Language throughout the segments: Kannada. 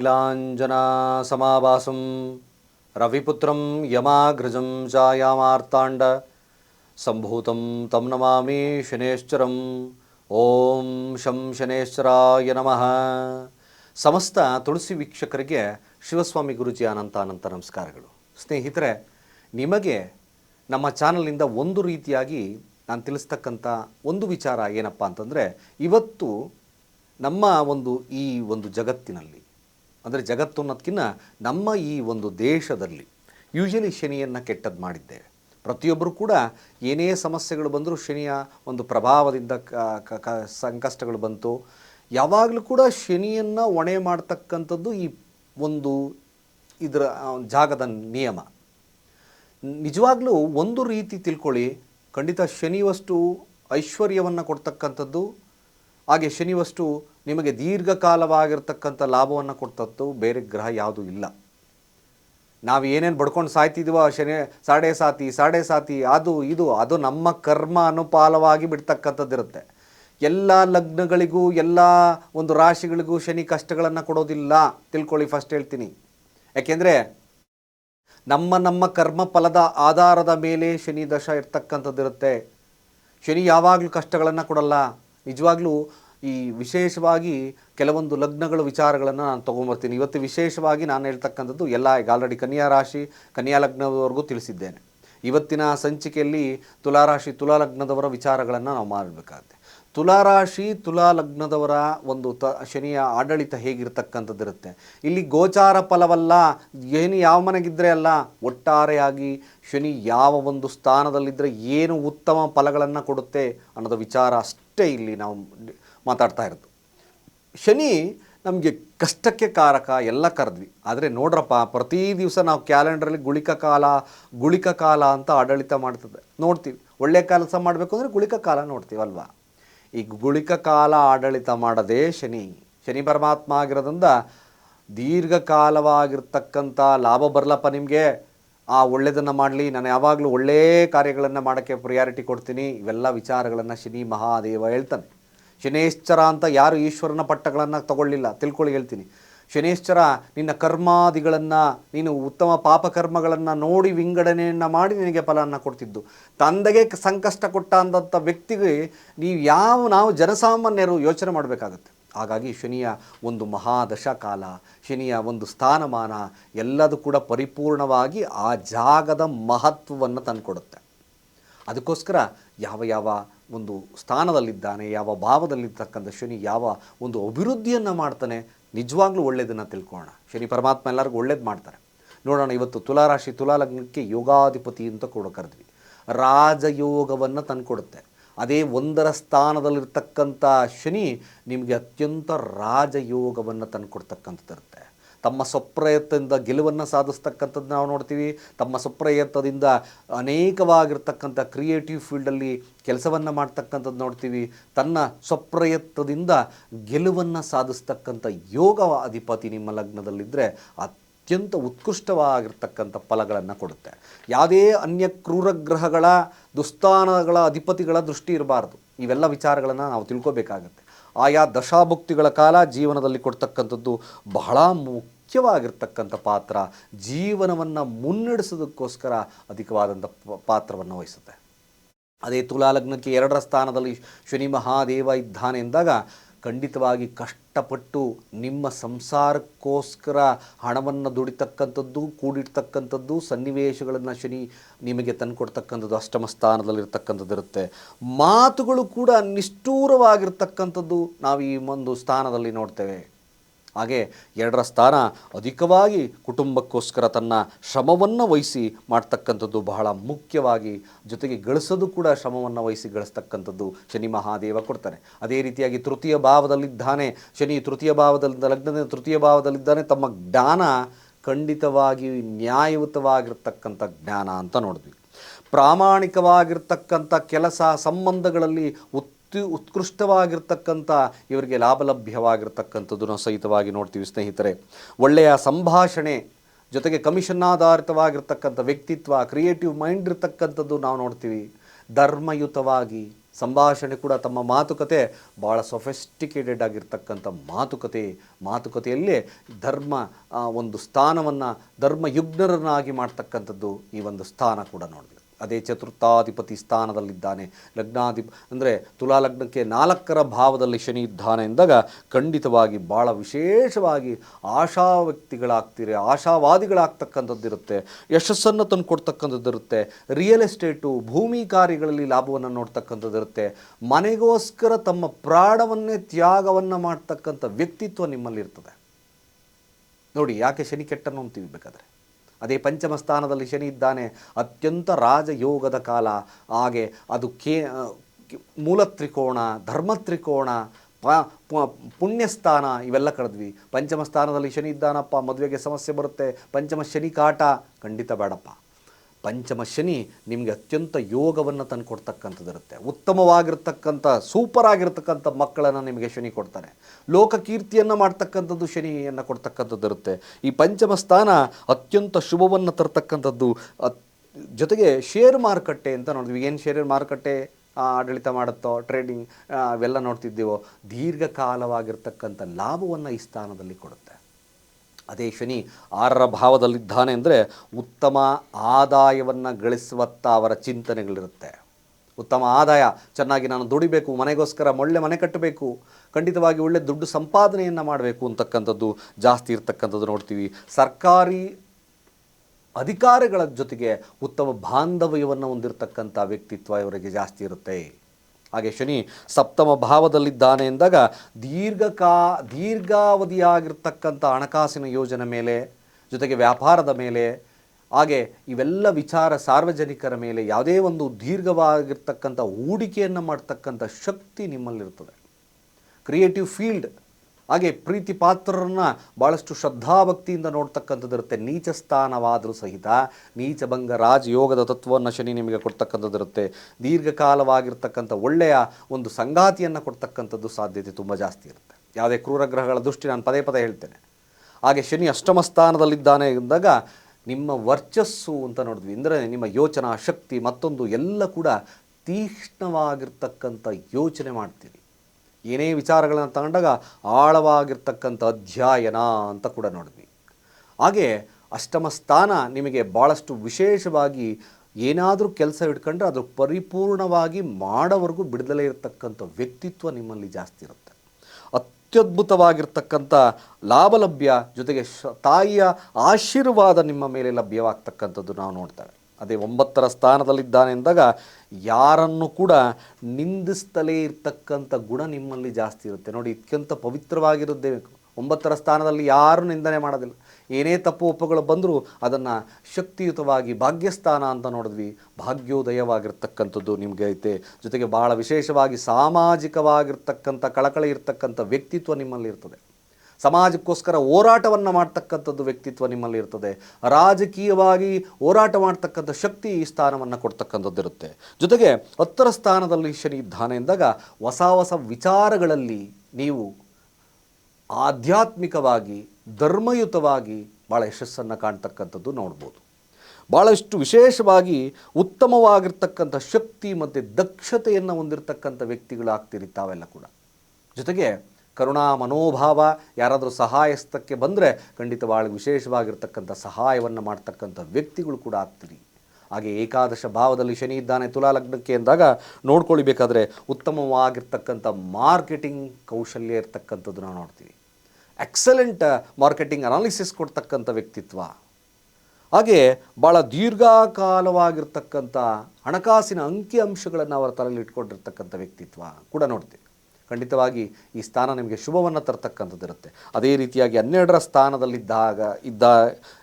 ನೀಲಾಂಜನಾಸಮಾಭಾಸಂ ರವಿಪುತ್ರಂ ಯಮಾಗ್ರಜಂ ಛಾಯಾಮಾರ್ತಾಂಡ ಸಂಭೂತಂ ತಂ ನಮಾಮಿ ಶನೇಶ್ವರಂ ಓಂ ಶಂ ಶನೇಶ್ವರಾಯ ನಮಃ ಸಮಸ್ತ ತುಳಸಿ ವೀಕ್ಷಕರಿಗೆ ಶಿವಸ್ವಾಮಿ ಗುರುಜಿ ಅನಂತ ಅನಂತ ನಮಸ್ಕಾರಗಳು. ಸ್ನೇಹಿತರೆ, ನಿಮಗೆ ನಮ್ಮ ಚಾನಲಿಂದ ಒಂದು ರೀತಿಯಾಗಿ ನಾನು ತಿಳಿಸ್ತಕ್ಕಂಥ ಒಂದು ವಿಚಾರ ಏನಪ್ಪ ಅಂತಂದರೆ, ಇವತ್ತು ನಮ್ಮ ಒಂದು ಈ ಒಂದು ಜಗತ್ತಿನಲ್ಲಿ ಅಂದರೆ ಜಗತ್ತು ಅನ್ನೋದಕ್ಕಿಂತ ನಮ್ಮ ಈ ಒಂದು ದೇಶದಲ್ಲಿ ಯೂಶಲಿ ಶನಿಯನ್ನು ಕೆಟ್ಟದ್ದು ಮಾಡಿದ್ದೇವೆ ಪ್ರತಿಯೊಬ್ಬರು ಕೂಡ ಏನೇ ಸಮಸ್ಯೆಗಳು ಬಂದರೂ ಶನಿಯ ಒಂದು ಪ್ರಭಾವದಿಂದ ಸಂಕಷ್ಟಗಳು ಬಂತು. ಯಾವಾಗಲೂ ಕೂಡ ಶನಿಯನ್ನು ಹೊಣೆ ಮಾಡ್ತಕ್ಕಂಥದ್ದು ಈ ಒಂದು ಇದರ ಜಾಗದ ನಿಯಮ. ನಿಜವಾಗ್ಲೂ ಒಂದು ರೀತಿ ತಿಳ್ಕೊಳ್ಳಿ, ಖಂಡಿತ ಶನಿವಷ್ಟು ಐಶ್ವರ್ಯವನ್ನು ಕೊಡ್ತಕ್ಕಂಥದ್ದು, ಹಾಗೆ ಶನಿವಷ್ಟು ನಿಮಗೆ ದೀರ್ಘಕಾಲವಾಗಿರ್ತಕ್ಕಂಥ ಲಾಭವನ್ನು ಕೊಡ್ತದ್ದು ಬೇರೆ ಗ್ರಹ ಯಾವುದೂ ಇಲ್ಲ. ನಾವು ಏನೇನು ಬಡ್ಕೊಂಡು ಸಾಯ್ತಿದ್ದೀವೋ ಶನಿ, ಸಾಡೆ ಸಾತಿ ಸಾಡೆ ಸಾತಿ, ಅದು ಇದು, ಅದು ನಮ್ಮ ಕರ್ಮ ಅನುಪಾಲವಾಗಿ ಬಿಡ್ತಕ್ಕಂಥದ್ದಿರುತ್ತೆ ಎಲ್ಲ ಲಗ್ನಗಳಿಗೂ, ಎಲ್ಲ ಒಂದು ರಾಶಿಗಳಿಗೂ ಶನಿ ಕಷ್ಟಗಳನ್ನು ಕೊಡೋದಿಲ್ಲ. ತಿಳ್ಕೊಳ್ಳಿ ಫಸ್ಟ್ ಹೇಳ್ತೀನಿ. ಯಾಕೆಂದರೆ ನಮ್ಮ ನಮ್ಮ ಕರ್ಮ ಫಲದ ಆಧಾರದ ಮೇಲೆ ಶನಿ ದಶ ಇರ್ತಕ್ಕಂಥದ್ದಿರುತ್ತೆ ಶನಿ ಯಾವಾಗಲೂ ಕಷ್ಟಗಳನ್ನು ಕೊಡಲ್ಲ. ನಿಜವಾಗ್ಲೂ ಈ ವಿಶೇಷವಾಗಿ ಕೆಲವೊಂದು ಲಗ್ನಗಳ ವಿಚಾರಗಳನ್ನು ನಾನು ತೊಗೊಂಬರ್ತೀನಿ. ಇವತ್ತು ವಿಶೇಷವಾಗಿ ನಾನು ಹೇಳ್ತಕ್ಕಂಥದ್ದು ಎಲ್ಲ, ಈಗ ಆಲ್ರೆಡಿ ಕನ್ಯಾ ರಾಶಿ, ಕನ್ಯಾ ಲಗ್ನದವರೆಗೂ ತಿಳಿಸಿದ್ದೇನೆ. ಇವತ್ತಿನ ಸಂಚಿಕೆಯಲ್ಲಿ ತುಲಾರಾಶಿ ತುಲಾ ಲಗ್ನದವರ ವಿಚಾರಗಳನ್ನು ನಾವು ಮಾಡಬೇಕಾಗುತ್ತೆ. ತುಲಾರಾಶಿ ತುಲಾ ಲಗ್ನದವರ ಒಂದು ತ, ಶನಿಯ ಆಡಳಿತ ಹೇಗಿರ್ತಕ್ಕಂಥದ್ದಿರುತ್ತೆ. ಇಲ್ಲಿ ಗೋಚಾರ ಫಲವಲ್ಲ, ಏನು ಯಾವ ಮನೆಗಿದ್ರೆ ಅಲ್ಲ, ಒಟ್ಟಾರೆಯಾಗಿ ಶನಿ ಯಾವ ಒಂದು ಸ್ಥಾನದಲ್ಲಿದ್ದರೆ ಏನು ಉತ್ತಮ ಫಲಗಳನ್ನು ಕೊಡುತ್ತೆ ಅನ್ನೋದು ವಿಚಾರ ಅಷ್ಟೇ ಇಲ್ಲಿ ನಾವು ಮಾತಾಡ್ತಾ ಇರೋದು. ಶನಿ ನಮಗೆ ಕಷ್ಟಕ್ಕೆ ಕಾರಕ ಎಲ್ಲ ಕರೆದ್ವಿ. ಆದರೆ ನೋಡ್ರಪ್ಪ, ಪ್ರತಿ ದಿವಸ ನಾವು ಕ್ಯಾಲೆಂಡ್ರಲ್ಲಿ ಗುಳಿಕ ಕಾಲ ಗುಳಿಕ ಕಾಲ ಅಂತ ಆಡಳಿತ ಮಾಡ್ತದೆ. ನೋಡ್ತೀವಿ. ಒಳ್ಳೆಯ ಕೆಲಸ ಮಾಡಬೇಕು ಅಂದರೆ ಗುಳಿಕ ಕಾಲ ನೋಡ್ತೀವಲ್ವ ಈ ಗುಳಿಕ ಕಾಲ ಆಡಳಿತ ಮಾಡದೆ ಶನಿ. ಶನಿ ಪರಮಾತ್ಮ ಆಗಿರೋದ್ರಿಂದ ದೀರ್ಘಕಾಲವಾಗಿರ್ತಕ್ಕಂಥ ಲಾಭ ಬರಲಪ್ಪ ನಿಮಗೆ. ಆ ಒಳ್ಳೆಯದನ್ನು ಮಾಡಲಿ. ನಾನು ಯಾವಾಗಲೂ ಒಳ್ಳೆಯ ಕಾರ್ಯಗಳನ್ನು ಮಾಡೋಕ್ಕೆ ಪ್ರಿಯಾರಿಟಿ ಕೊಡ್ತೀನಿ. ಇವೆಲ್ಲ ವಿಚಾರಗಳನ್ನು ಶನಿ ಮಹಾದೇವ ಹೇಳ್ತಾನೆ. ಶನೇಶ್ಚರ ಅಂತ ಯಾರು ಈಶ್ವರನ ಪಟ್ಟಗಳನ್ನು ತಗೊಳ್ಳಿಲ್ಲ. ತಿಳ್ಕೊಳ್ಳಿ ಹೇಳ್ತೀನಿ. ಶನೇಶ್ಚರ, ನಿನ್ನ ಕರ್ಮಾದಿಗಳನ್ನು, ನೀನು ಉತ್ತಮ ಪಾಪಕರ್ಮಗಳನ್ನು ನೋಡಿ ವಿಂಗಡಣೆಯನ್ನು ಮಾಡಿ ನಿನಗೆ ಫಲವನ್ನು ಕೊಡ್ತಿದ್ದು. ತಂದೆಗೆ ಸಂಕಷ್ಟ ಕೊಟ್ಟ ಅಂದಂಥ ವ್ಯಕ್ತಿಗೆ ನೀವು ಯಾವ, ನಾವು ಜನಸಾಮಾನ್ಯರು ಯೋಚನೆ ಮಾಡಬೇಕಾಗತ್ತೆ. ಹಾಗಾಗಿ ಶನಿಯ ಒಂದು ಮಹಾದಶ ಕಾಲ ಶನಿಯ ಒಂದು ಸ್ಥಾನಮಾನ ಎಲ್ಲದೂ ಕೂಡ ಪರಿಪೂರ್ಣವಾಗಿ ಆ ಜಾಗದ ಮಹತ್ವವನ್ನು ತಂದುಕೊಡುತ್ತೆ. ಅದಕ್ಕೋಸ್ಕರ ಯಾವ ಯಾವ ಒಂದು ಸ್ಥಾನದಲ್ಲಿದ್ದಾನೆ, ಯಾವ ಭಾವದಲ್ಲಿರ್ತಕ್ಕಂಥ ಶನಿ ಯಾವ ಒಂದು ಅಭಿವೃದ್ಧಿಯನ್ನು ಮಾಡ್ತಾನೆ, ನಿಜವಾಗ್ಲೂ ಒಳ್ಳೆಯದನ್ನು ತಿಳ್ಕೊಳ್ಳೋಣ. ಶನಿ ಪರಮಾತ್ಮ ಎಲ್ಲರಿಗೂ ಒಳ್ಳೇದು ಮಾಡ್ತಾರೆ. ನೋಡೋಣ, ಇವತ್ತು ತುಲಾರಾಶಿ ತುಲಾಲಗ್ನಕ್ಕೆ ಯೋಗಾಧಿಪತಿ ಅಂತ ಕೂಡ ಕರೆದ್ವಿ. ರಾಜಯೋಗವನ್ನು ತಂದುಕೊಡುತ್ತೆ. ಅದೇ ಒಂದರ ಸ್ಥಾನದಲ್ಲಿರ್ತಕ್ಕಂಥ ಶನಿ ನಿಮಗೆ ಅತ್ಯಂತ ರಾಜಯೋಗವನ್ನು ತಂದುಕೊಡ್ತಕ್ಕಂಥದ್ದಿರುತ್ತೆ. ತಮ್ಮ ಸ್ವಪ್ರಯತ್ನದಿಂದ ಗೆಲುವನ್ನು ಸಾಧಿಸ್ತಕ್ಕಂಥದ್ದು ನಾವು ನೋಡ್ತೀವಿ. ತಮ್ಮ ಸ್ವಪ್ರಯತ್ನದಿಂದ ಅನೇಕವಾಗಿರ್ತಕ್ಕಂಥ ಕ್ರಿಯೇಟಿವ್ ಫೀಲ್ಡಲ್ಲಿ ಕೆಲಸವನ್ನು ಮಾಡ್ತಕ್ಕಂಥದ್ದು ನೋಡ್ತೀವಿ. ತನ್ನ ಸ್ವಪ್ರಯತ್ನದಿಂದ ಗೆಲುವನ್ನು ಸಾಧಿಸ್ತಕ್ಕಂಥ ಯೋಗ ಅಧಿಪತಿ ನಿಮ್ಮ ಲಗ್ನದಲ್ಲಿದ್ದರೆ ಅತ್ಯಂತ ಉತ್ಕೃಷ್ಟವಾಗಿರ್ತಕ್ಕಂಥ ಫಲಗಳನ್ನು ಕೊಡುತ್ತೆ. ಯಾವುದೇ ಅನ್ಯ ಕ್ರೂರ ಗ್ರಹಗಳ ದುಸ್ತಾನಗಳ ಅಧಿಪತಿಗಳ ದೃಷ್ಟಿ ಇರಬಾರ್ದು. ಇವೆಲ್ಲ ವಿಚಾರಗಳನ್ನು ನಾವು ತಿಳ್ಕೊಬೇಕಾಗತ್ತೆ. ಆಯಾ ದಶಾಭುಕ್ತಿಗಳ ಕಾಲ ಜೀವನದಲ್ಲಿ ಕೊಡ್ತಕ್ಕಂಥದ್ದು ಬಹಳ ಮುಖ್ಯವಾಗಿರ್ತಕ್ಕಂಥ ಪಾತ್ರ. ಜೀವನವನ್ನು ಮುನ್ನಡೆಸೋದಕ್ಕೋಸ್ಕರ ಅಧಿಕವಾದಂಥ ಪಾತ್ರವನ್ನು ವಹಿಸುತ್ತೆ. ಅದೇ ತುಲಾ ಲಗ್ನಕ್ಕೆ ಎರಡರ ಸ್ಥಾನದಲ್ಲಿ ಶನಿ ಮಹಾದೇವ ಇದ್ದಾನೆ ಎಂದಾಗ ಖಂಡಿತವಾಗಿ ಕಷ್ಟಪಟ್ಟು ನಿಮ್ಮ ಸಂಸಾರಕ್ಕೋಸ್ಕರ ಹಣವನ್ನು ದುಡಿತಕ್ಕಂಥದ್ದು, ಕೂಡಿರ್ತಕ್ಕಂಥದ್ದು, ಸನ್ನಿವೇಶಗಳನ್ನು ಶನಿ ನಿಮಗೆ ತಂದುಕೊಡ್ತಕ್ಕಂಥದ್ದು, ಅಷ್ಟಮ ಸ್ಥಾನದಲ್ಲಿರ್ತಕ್ಕಂಥದ್ದು ಇರುತ್ತೆ ಮಾತುಗಳು ಕೂಡ ನಿಷ್ಠೂರವಾಗಿರ್ತಕ್ಕಂಥದ್ದು ನಾವು ಈ ಒಂದು ಸ್ಥಾನದಲ್ಲಿ ನೋಡ್ತೇವೆ. ಹಾಗೆ ಎರಡರ ಸ್ಥಾನ ಅಧಿಕವಾಗಿ ಕುಟುಂಬಕ್ಕೋಸ್ಕರ ತನ್ನ ಶ್ರಮವನ್ನು ವಹಿಸಿ ಮಾಡ್ತಕ್ಕಂಥದ್ದು ಬಹಳ ಮುಖ್ಯವಾಗಿ ಜೊತೆಗೆ ಗಳಿಸೋದು ಕೂಡ ಶ್ರಮವನ್ನು ವಹಿಸಿ ಗಳಿಸ್ತಕ್ಕಂಥದ್ದು ಶನಿ ಮಹಾದೇವ ಕೊಡ್ತಾನೆ. ಅದೇ ರೀತಿಯಾಗಿ ತೃತೀಯ ಭಾವದಲ್ಲಿದ್ದಾನೆ, ಶನಿ ತೃತೀಯ ಭಾವದಲ್ಲಿ ಲಗ್ನದ ತೃತೀಯ ಭಾವದಲ್ಲಿದ್ದಾನೆ, ತಮ್ಮ ಜ್ಞಾನ ಖಂಡಿತವಾಗಿ ನ್ಯಾಯಯುತವಾಗಿರ್ತಕ್ಕಂಥ ಜ್ಞಾನ ಅಂತ ನೋಡಿದ್ವಿ. ಪ್ರಾಮಾಣಿಕವಾಗಿರ್ತಕ್ಕಂಥ ಕೆಲಸ ಸಂಬಂಧಗಳಲ್ಲಿ ಉತ್ತಿ ಉತ್ಕೃಷ್ಟವಾಗಿರ್ತಕ್ಕಂಥ, ಇವರಿಗೆ ಲಾಭ ಲಭ್ಯವಾಗಿರ್ತಕ್ಕಂಥದ್ದನ್ನು ಸಹಿತವಾಗಿ ನೋಡ್ತೀವಿ ಸ್ನೇಹಿತರೆ. ಒಳ್ಳೆಯ ಸಂಭಾಷಣೆ ಜೊತೆಗೆ ಕಮಿಷನ್ ಆಧಾರಿತವಾಗಿರ್ತಕ್ಕಂಥ ವ್ಯಕ್ತಿತ್ವ ಕ್ರಿಯೇಟಿವ್ ಮೈಂಡ್ ಇರ್ತಕ್ಕಂಥದ್ದು ನಾವು ನೋಡ್ತೀವಿ. ಧರ್ಮಯುತವಾಗಿ ಸಂಭಾಷಣೆ ಕೂಡ ತಮ್ಮ ಮಾತುಕತೆ ಭಾಳ ಸೊಫೆಸ್ಟಿಕೇಟೆಡ್ ಆಗಿರ್ತಕ್ಕಂಥ ಮಾತುಕತೆ. ಮಾತುಕತೆಯಲ್ಲೇ ಧರ್ಮ ಒಂದು ಸ್ಥಾನವನ್ನು ಧರ್ಮಯುಗ್ನರನ್ನಾಗಿ ಮಾಡ್ತಕ್ಕಂಥದ್ದು ಈ ಒಂದು ಸ್ಥಾನ ಕೂಡ ನೋಡಿದ್ವಿ ಅದೇ ಚತುರ್ಥಾಧಿಪತಿ ಸ್ಥಾನದಲ್ಲಿದ್ದಾನೆ. ಲಗ್ನಾಧಿಪ, ಅಂದರೆ ತುಲಾ ಲಗ್ನಕ್ಕೆ ನಾಲ್ಕರ ಭಾವದಲ್ಲಿ ಶನಿ ಇದ್ದಾನೆ ಎಂದಾಗ ಖಂಡಿತವಾಗಿ ಭಾಳ ವಿಶೇಷವಾಗಿ ಆಶಾ ವ್ಯಕ್ತಿಗಳಾಗ್ತೀರಿ, ಆಶಾವಾದಿಗಳಾಗ್ತಕ್ಕಂಥದ್ದಿರುತ್ತೆ, ಯಶಸ್ಸನ್ನು ತಂದು ಕೊಡ್ತಕ್ಕಂಥದ್ದು ಇರುತ್ತೆ ರಿಯಲ್ ಎಸ್ಟೇಟು ಭೂಮಿ ಕಾರ್ಯಗಳಲ್ಲಿ ಲಾಭವನ್ನು ನೋಡ್ತಕ್ಕಂಥದ್ದಿರುತ್ತೆ, ಮನೆಗೋಸ್ಕರ ತಮ್ಮ ಪ್ರಾಣವನ್ನೇ ತ್ಯಾಗವನ್ನು ಮಾಡ್ತಕ್ಕಂಥ ವ್ಯಕ್ತಿತ್ವ ನಿಮ್ಮಲ್ಲಿರ್ತದೆ. ನೋಡಿ, ಯಾಕೆ ಶನಿ ಕೆಟ್ಟನು ಅಂತೀವಿ ಬೇಕಾದರೆ? ಅದೇ ಪಂಚಮ ಸ್ಥಾನದಲ್ಲಿ ಶನಿ ಇದ್ದಾನೆ, ಅತ್ಯಂತ ರಾಜಯೋಗದ ಕಾಲ. ಹಾಗೆ ಅದು ಕೇ ಮೂಲ ತ್ರಿಕೋಣ ಧರ್ಮ ತ್ರಿಕೋಣ ಪುಣ್ಯಸ್ಥಾನ ಇವೆಲ್ಲ ಕಳೆದ್ವಿ. ಪಂಚಮ ಸ್ಥಾನದಲ್ಲಿ ಶನಿ ಇದ್ದಾನಪ್ಪ, ಮದುವೆಗೆ ಸಮಸ್ಯೆ ಬರುತ್ತೆ. ಪಂಚಮ ಶನಿ ಕಾಟ, ಖಂಡಿತ ಬೇಡಪ್ಪ. ಪಂಚಮ ಶನಿ ನಿಮಗೆ ಅತ್ಯಂತ ಯೋಗವನ್ನು ತಂದು ಕೊಡ್ತಕ್ಕಂಥದ್ದಿರುತ್ತೆ. ಉತ್ತಮವಾಗಿರ್ತಕ್ಕಂಥ ಸೂಪರ್ ಆಗಿರ್ತಕ್ಕಂಥ ಮಕ್ಕಳನ್ನು ನಿಮಗೆ ಶನಿ ಕೊಡ್ತಾನೆ ಲೋಕಕೀರ್ತಿಯನ್ನು ಮಾಡ್ತಕ್ಕಂಥದ್ದು ಶನಿಯನ್ನು ಕೊಡ್ತಕ್ಕಂಥದ್ದು ಇರುತ್ತೆ ಈ ಪಂಚಮ ಸ್ಥಾನ ಅತ್ಯಂತ ಶುಭವನ್ನು ತರ್ತಕ್ಕಂಥದ್ದು ಜೊತೆಗೆ ಶೇರ್ ಮಾರುಕಟ್ಟೆ ಅಂತ ನೋಡಿದ್ವಿ ಏನು ಶೇರ್ ಮಾರುಕಟ್ಟೆ? ಆಡಳಿತ ಮಾಡುತ್ತೋ ಟ್ರೇಡಿಂಗ್ ಅವೆಲ್ಲ ನೋಡ್ತಿದ್ದೀವೋ, ದೀರ್ಘಕಾಲವಾಗಿರ್ತಕ್ಕಂಥ ಲಾಭವನ್ನು ಈ ಸ್ಥಾನದಲ್ಲಿ ಕೊಡುತ್ತೆ. ಅದೇ ಶನಿ ಆರರ ಭಾವದಲ್ಲಿದ್ದಾನೆ ಅಂದರೆ ಉತ್ತಮ ಆದಾಯವನ್ನು ಗಳಿಸುವತ್ತ ಅವರ ಚಿಂತನೆಗಳಿರುತ್ತೆ. ಉತ್ತಮ ಆದಾಯ, ಚೆನ್ನಾಗಿ ನಾನು ದುಡಿಬೇಕು, ಮನೆಗೋಸ್ಕರ ಒಳ್ಳೆ ಮನೆ ಕಟ್ಟಬೇಕು, ಖಂಡಿತವಾಗಿ ಒಳ್ಳೆ ದುಡ್ಡು ಸಂಪಾದನೆಯನ್ನು ಮಾಡಬೇಕು ಅಂತಕ್ಕಂಥದ್ದು ಜಾಸ್ತಿ ಇರ್ತಕ್ಕಂಥದ್ದು ನೋಡ್ತೀವಿ. ಸರ್ಕಾರಿ ಅಧಿಕಾರಿಗಳ ಜೊತೆಗೆ ಉತ್ತಮ ಬಾಂಧವ್ಯವನ್ನು ಹೊಂದಿರತಕ್ಕಂಥ ವ್ಯಕ್ತಿತ್ವ ಇವರಿಗೆ ಜಾಸ್ತಿ ಇರುತ್ತೆ. ಹಾಗೆ ಶನಿ ಸಪ್ತಮ ಭಾವದಲ್ಲಿದ್ದಾನೆ ಎಂದಾಗ ದೀರ್ಘಕಾ ದೀರ್ಘಾವಧಿಯಾಗಿರ್ತಕ್ಕಂಥ ಹಣಕಾಸಿನ ಯೋಜನೆ ಮೇಲೆ, ಜೊತೆಗೆ ವ್ಯಾಪಾರದ ಮೇಲೆ, ಹಾಗೆ ಇವೆಲ್ಲ ವಿಚಾರ ಸಾರ್ವಜನಿಕರ ಮೇಲೆ ಯಾವುದೇ ಒಂದು ದೀರ್ಘವಾಗಿರ್ತಕ್ಕಂಥ ಹೂಡಿಕೆಯನ್ನು ಮಾಡ್ತಕ್ಕಂಥ ಶಕ್ತಿ ನಿಮ್ಮಲ್ಲಿರ್ತದೆ. ಕ್ರಿಯೇಟಿವ್ ಫೀಲ್ಡ್ ಹಾಗೆ ಪ್ರೀತಿ ಪಾತ್ರರನ್ನ ಭಾಳಷ್ಟು ಶ್ರದ್ಧಾಭಕ್ತಿಯಿಂದ ನೋಡ್ತಕ್ಕಂಥದ್ದು ಇರುತ್ತೆ ನೀಚ ಸ್ಥಾನವಾದರೂ ಸಹಿತ ನೀಚಭಂಗ ರಾಜಯೋಗದ ತತ್ವವನ್ನು ಶನಿ ನಿಮಗೆ ಕೊಡ್ತಕ್ಕಂಥದ್ದು ಇರುತ್ತೆ ದೀರ್ಘಕಾಲವಾಗಿರ್ತಕ್ಕಂಥ ಒಳ್ಳೆಯ ಒಂದು ಸಂಗಾತಿಯನ್ನು ಕೊಡ್ತಕ್ಕಂಥದ್ದು ಸಾಧ್ಯತೆ ತುಂಬ ಜಾಸ್ತಿ ಇರುತ್ತೆ. ಯಾವುದೇ ಕ್ರೂರ ಗ್ರಹಗಳ ದೃಷ್ಟಿ ನಾನು ಪದೇ ಪದೇ ಹೇಳ್ತೇನೆ. ಹಾಗೆ ಶನಿ ಅಷ್ಟಮ ಸ್ಥಾನದಲ್ಲಿದ್ದಾನೆ ಎಂದಾಗ ನಿಮ್ಮ ವರ್ಚಸ್ಸು ಅಂತ ನೋಡಿದ್ವಿ. ಅಂದರೆ ನಿಮ್ಮ ಯೋಚನಾ ಶಕ್ತಿ ಮತ್ತೊಂದು ಎಲ್ಲ ಕೂಡ ತೀಕ್ಷ್ಣವಾಗಿರ್ತಕ್ಕಂಥ ಯೋಚನೆ ಮಾಡ್ತೀರಿ. ಏನೇ ವಿಚಾರಗಳನ್ನು ತಗೊಂಡಾಗ ಆಳವಾಗಿರ್ತಕ್ಕಂಥ ಅಧ್ಯಯನ ಅಂತ ಕೂಡ ನೋಡಿದ್ವಿ. ಹಾಗೆ ಅಷ್ಟಮ ಸ್ಥಾನ ನಿಮಗೆ ಭಾಳಷ್ಟು ವಿಶೇಷವಾಗಿ ಏನಾದರೂ ಕೆಲಸ ಇಟ್ಕೊಂಡ್ರೆ ಅದು ಪರಿಪೂರ್ಣವಾಗಿ ಮಾಡೋವರೆಗೂ ಬಿಡದಲೇ ಇರತಕ್ಕಂಥ ವ್ಯಕ್ತಿತ್ವ ನಿಮ್ಮಲ್ಲಿ ಜಾಸ್ತಿ ಇರುತ್ತೆ. ಅತ್ಯದ್ಭುತವಾಗಿರ್ತಕ್ಕಂಥ ಲಾಭಲಭ್ಯ ಜೊತೆಗೆ ತಾಯಿಯ ಆಶೀರ್ವಾದ ನಿಮ್ಮ ಮೇಲೆ ಲಭ್ಯವಾಗ್ತಕ್ಕಂಥದ್ದು ನಾವು ನೋಡ್ತೇವೆ. ಅದೇ ಒಂಬತ್ತರ ಸ್ಥಾನದಲ್ಲಿದ್ದಾನೆ ಅಂದಾಗ ಯಾರನ್ನು ಕೂಡ ನಿಂದಿಸ್ತಲೇ ಇರ್ತಕ್ಕಂಥ ಗುಣ ನಿಮ್ಮಲ್ಲಿ ಜಾಸ್ತಿ ಇರುತ್ತೆ. ನೋಡಿ ಇದಕ್ಕಿಂತ ಪವಿತ್ರವಾಗಿರೋದೇ ಒಂಬತ್ತರ ಸ್ಥಾನದಲ್ಲಿ ಯಾರೂ ನಿಂದನೆ ಮಾಡೋದಿಲ್ಲ. ಏನೇ ತಪ್ಪು ಒಪ್ಪುಗಳು ಬಂದರೂ ಅದನ್ನು ಶಕ್ತಿಯುತವಾಗಿ ಭಾಗ್ಯಸ್ಥಾನ ಅಂತ ನೋಡಿದ್ವಿ. ಭಾಗ್ಯೋದಯವಾಗಿರ್ತಕ್ಕಂಥದ್ದು ನಿಮಗೆ ಐತೆ. ಜೊತೆಗೆ ಭಾಳ ವಿಶೇಷವಾಗಿ ಸಾಮಾಜಿಕವಾಗಿರ್ತಕ್ಕಂಥ ಕಳಕಳಿ ಇರ್ತಕ್ಕಂಥ ವ್ಯಕ್ತಿತ್ವ ನಿಮ್ಮಲ್ಲಿ ಇರ್ತದೆ. ಸಮಾಜಕ್ಕೋಸ್ಕರ ಹೋರಾಟವನ್ನು ಮಾಡ್ತಕ್ಕಂಥದ್ದು ವ್ಯಕ್ತಿತ್ವ ನಿಮ್ಮಲ್ಲಿ ಇರ್ತದೆ. ರಾಜಕೀಯವಾಗಿ ಹೋರಾಟ ಮಾಡ್ತಕ್ಕಂಥ ಶಕ್ತಿ ಈ ಸ್ಥಾನವನ್ನು ಕೊಡ್ತಕ್ಕಂಥದ್ದು ಇರುತ್ತೆ ಜೊತೆಗೆ ಹತ್ತರ ಸ್ಥಾನದಲ್ಲಿ ಶನಿ ಇದ್ದಾನೆ ಎಂದಾಗ ಹೊಸ ಹೊಸ ವಿಚಾರಗಳಲ್ಲಿ ನೀವು ಆಧ್ಯಾತ್ಮಿಕವಾಗಿ, ಧರ್ಮಯುತವಾಗಿ ಭಾಳ ಯಶಸ್ಸನ್ನು ಕಾಣ್ತಕ್ಕಂಥದ್ದು ನೋಡ್ಬೋದು. ಭಾಳಷ್ಟು ವಿಶೇಷವಾಗಿ ಉತ್ತಮವಾಗಿರ್ತಕ್ಕಂಥ ಶಕ್ತಿ ಮತ್ತು ದಕ್ಷತೆಯನ್ನು ಹೊಂದಿರತಕ್ಕಂಥ ವ್ಯಕ್ತಿಗಳಾಗ್ತಿರಿ ತಾವೆಲ್ಲ ಕೂಡ. ಜೊತೆಗೆ ಕರುಣಾ ಮನೋಭಾವ ಯಾರಾದರೂ ಸಹಾಯಸ್ತಕ್ಕೆ ಬಂದರೆ ಖಂಡಿತ ಭಾಳ ವಿಶೇಷವಾಗಿರ್ತಕ್ಕಂಥ ಸಹಾಯವನ್ನು ಮಾಡ್ತಕ್ಕಂಥ ವ್ಯಕ್ತಿಗಳು ಕೂಡ ಆಗ್ತೀರಿ. ಹಾಗೆ ಏಕಾದಶ ಭಾವದಲ್ಲಿ ಶನಿ ಇದ್ದಾನೆ ತುಲಾ ಲಗ್ನಕ್ಕೆ ಎಂದಾಗ ನೋಡ್ಕೊಳ್ಬೇಕಾದ್ರೆ ಉತ್ತಮವಾಗಿರ್ತಕ್ಕಂಥ ಮಾರ್ಕೆಟಿಂಗ್ ಕೌಶಲ್ಯ ಇರ್ತಕ್ಕಂಥದ್ದು ನಾವು ನೋಡ್ತೀವಿ. ಎಕ್ಸಲೆಂಟ್ ಮಾರ್ಕೆಟಿಂಗ್ ಅನಾಲಿಸಿಸ್ ಕೊಡ್ತಕ್ಕಂಥ ವ್ಯಕ್ತಿತ್ವ. ಹಾಗೆ ಭಾಳ ದೀರ್ಘಕಾಲವಾಗಿರ್ತಕ್ಕಂಥ ಹಣಕಾಸಿನ ಅಂಕಿ ಅಂಶಗಳನ್ನು ಅವರ ತಲೆಯಲ್ಲಿ ಇಟ್ಕೊಂಡಿರ್ತಕ್ಕಂಥ ವ್ಯಕ್ತಿತ್ವ ಕೂಡ ನೋಡ್ತೀವಿ. ಖಂಡಿತವಾಗಿ ಈ ಸ್ಥಾನ ನಿಮಗೆ ಶುಭವನ್ನು ತರ್ತಕ್ಕಂಥದ್ದು ಇರುತ್ತೆ ಅದೇ ರೀತಿಯಾಗಿ ಹನ್ನೆರಡರ ಸ್ಥಾನದಲ್ಲಿದ್ದಾಗ, ಇದ್ದ,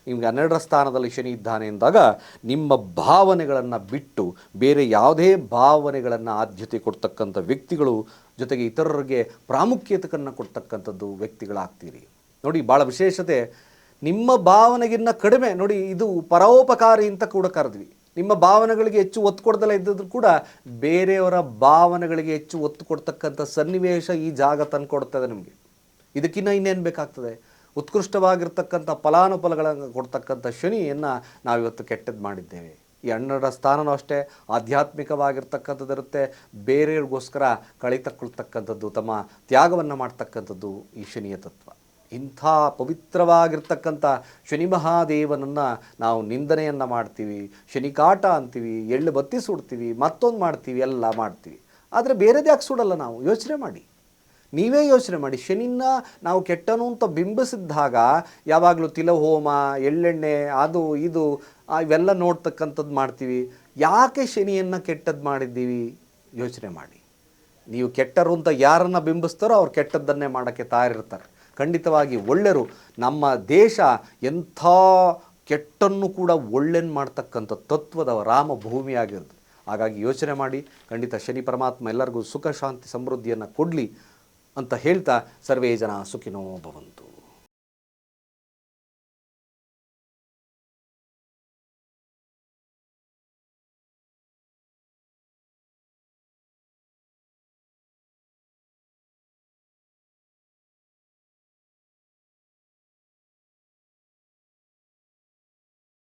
ನಿಮಗೆ ಹನ್ನೆರಡರ ಸ್ಥಾನದಲ್ಲಿ ಶನಿ ಇದ್ದಾನೆ ಎಂದಾಗ ನಿಮ್ಮ ಭಾವನೆಗಳನ್ನು ಬಿಟ್ಟು ಬೇರೆ ಯಾವುದೇ ಭಾವನೆಗಳನ್ನು ಆದ್ಯತೆ ಕೊಡ್ತಕ್ಕಂಥ ವ್ಯಕ್ತಿಗಳು ಜೊತೆಗೆ ಇತರರಿಗೆ ಪ್ರಾಮುಖ್ಯತೆಯನ್ನು ಕೊಡ್ತಕ್ಕಂಥದ್ದು ವ್ಯಕ್ತಿಗಳಾಗ್ತೀರಿ. ನೋಡಿ ಭಾಳ ವಿಶೇಷತೆ, ನಿಮ್ಮ ಭಾವನೆಗಿನ್ನ ಕಡಿಮೆ, ನೋಡಿ, ಇದು ಪರೋಪಕಾರಿ ಅಂತ ಕೂಡ ಕರೆದ್ವಿ. ನಿಮ್ಮ ಭಾವನೆಗಳಿಗೆ ಹೆಚ್ಚು ಒತ್ತು ಕೊಡ್ದಲ್ಲ ಇದ್ದಿದ್ರು ಕೂಡ ಬೇರೆಯವರ ಭಾವನೆಗಳಿಗೆ ಹೆಚ್ಚು ಒತ್ತು ಕೊಡ್ತಕ್ಕಂಥ ಸನ್ನಿವೇಶ ಈ ಜಾಗ ತಂದು ಕೊಡ್ತದೆ ನಿಮಗೆ. ಇದಕ್ಕಿನ್ನ ಇನ್ನೇನು ಬೇಕಾಗ್ತದೆ? ಉತ್ಕೃಷ್ಟವಾಗಿರ್ತಕ್ಕಂಥ ಫಲಾನುಫಲಗಳನ್ನು ಕೊಡ್ತಕ್ಕಂಥ ಶನಿಯನ್ನು ನಾವಿವತ್ತು ಕೆಟ್ಟದ್ದು ಮಾಡಿದ್ದೇವೆ. ಈ ಅಣ್ಣರ ಸ್ಥಾನನೂ ಅಷ್ಟೇ, ಆಧ್ಯಾತ್ಮಿಕವಾಗಿರ್ತಕ್ಕಂಥದ್ದಿರುತ್ತೆ. ಬೇರೆಯವ್ರಿಗೋಸ್ಕರ ಕಳಿತಕ್ಕೊಳ್ತಕ್ಕಂಥದ್ದು ತಮ್ಮ ತ್ಯಾಗವನ್ನು ಮಾಡ್ತಕ್ಕಂಥದ್ದು ಈ ಶನಿಯ ತತ್ವ. ಇಂಥ ಪವಿತ್ರವಾಗಿರ್ತಕ್ಕಂಥ ಶನಿ ಮಹಾದೇವನನ್ನು ನಾವು ನಿಂದನೆಯನ್ನು ಮಾಡ್ತೀವಿ, ಶನಿಕಾಟ ಅಂತೀವಿ, ಎಳ್ಳು ಬತ್ತಿ ಸುಡ್ತೀವಿ, ಮತ್ತೊಂದು ಮಾಡ್ತೀವಿ, ಎಲ್ಲ ಮಾಡ್ತೀವಿ. ಆದರೆ ಬೇರೆದು ಯಾಕೆ ಸುಡಲ್ಲ ನಾವು? ಯೋಚನೆ ಮಾಡಿ. ನೀವೇ ಯೋಚನೆ ಮಾಡಿ. ಶನಿನ ನಾವು ಕೆಟ್ಟನು ಅಂತ ಬಿಂಬಿಸಿದ್ದಾಗ ಯಾವಾಗಲೂ ತಿಲಹೋಮ, ಎಳ್ಳೆಣ್ಣೆ, ಅದು, ಇದು ಇವೆಲ್ಲ ನೋಡ್ತಕ್ಕಂಥದ್ದು ಮಾಡ್ತೀವಿ. ಯಾಕೆ ಶನಿಯನ್ನು ಕೆಟ್ಟದ್ದು ಮಾಡಿದ್ದೀವಿ? ಯೋಚನೆ ಮಾಡಿ. ನೀವು ಕೆಟ್ಟರು ಅಂತ ಯಾರನ್ನು ಬಿಂಬಿಸ್ತಾರೋ ಅವ್ರು ಕೆಟ್ಟದ್ದನ್ನೇ ಮಾಡೋಕ್ಕೆ ತಯಾರಿರ್ತಾರೆ. ಖಂಡಿತವಾಗಿ ಒಳ್ಳೆಯರು. ನಮ್ಮ ದೇಶ ಎಂಥ ಕೆಟ್ಟನ್ನು ಕೂಡ ಒಳ್ಳೆನ್ ಮಾಡ್ತಕ್ಕಂಥ ತತ್ವದ ರಾಮ ಭೂಮಿಯಾಗಿರುತ್ತೆ ಹಾಗಾಗಿ ಯೋಚನೆ ಮಾಡಿ, ಖಂಡಿತ ಶನಿ ಪರಮಾತ್ಮ ಎಲ್ಲರಿಗೂ ಸುಖ, ಶಾಂತಿ, ಸಮೃದ್ಧಿಯನ್ನು ಕೊಡಲಿ ಅಂತ ಹೇಳ್ತಾ ಸರ್ವೇ ಜನ ಸುಖಿನೋ ಭವಂತು.